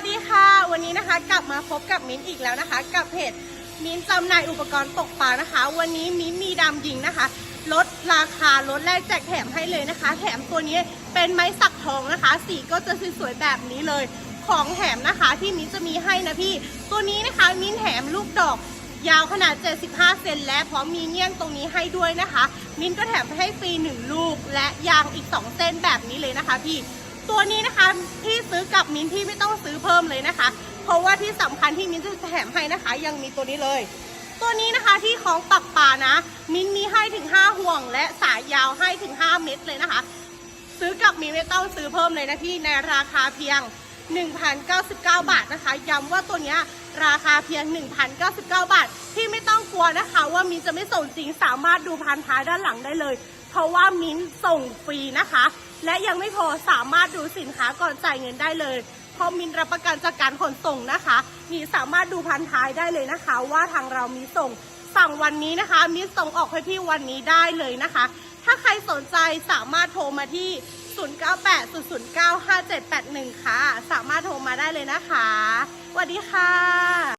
วัสดีค่ะ วันนี้นะคะกลับมาพบกับมิ้นท์อีกแล้วนะคะ กับเพจมิ้นจำหน่ายอุปกรณ์ตกปลานะคะ วันนี้มิ้นมีดำยิงนะคะ ลดราคาลดแรกแจกแถมให้เลยนะคะ แถมตัวนี้เป็นไม้สักทองนะคะ สีก็จะสวยๆแบบนี้เลย ของแถมนะคะที่มิ้นจะมีให้นะพี่ ตัวนี้นะคะมิ้นแถมลูกดอกยาวขนาด 75 เซนและพร้อมมีเงี้ยงตรงนี้ให้ด้วยนะคะ มิ้นก็แถมให้ฟรี1ลูกและยางอีก 2 เส้นแบบนี้เลยนะคะพี่ ตัวนี้นะคะพี่ซื้อกับมิ้นที่ไม่ต้องซื้อเพิ่มเลยนะคะ เพราะว่าที่สำคัญที่มิ้นจะแถมให้นะคะ ยังมีตัวนี้เลย ตัวนี้นะคะที่ของปักป่านะ มิ้นมีให้ถึง 5 ห่วง และสายยาวให้ถึง 5 เม็ดเลยนะคะ ซื้อกับมีไม่ต้องซื้อเพิ่มเลยนะพี่ในราคาเพียง 1,099 บาทนะคะย้ำว่าตัวนี้ราคาเพียง 1,099 บาท ที่ไม่ต้องกลัวนะคะ ว่ามิ้นจะไม่ส่งจริงสามารถดูพันท้ายด้านหลังได้เลย เพราะว่ามิ้นส่งฟรีนะคะ และยังไม่พอสามารถดูสินค้าก่อนจ่ายเงินได้เลยเพราะมินรับประกันจากการขนส่งนะคะมีสามารถดูพันท้ายได้เลยนะคะ ว่าทางเรามีส่งสั่งวันนี้นะคะมิสส่งออกให้พี่วันนี้ได้เลยนะคะ ถ้าใครสนใจสามารถโทรมาที่ 0980095781 ค่ะ สามารถโทรมาได้เลยนะคะสวัสดีค่ะ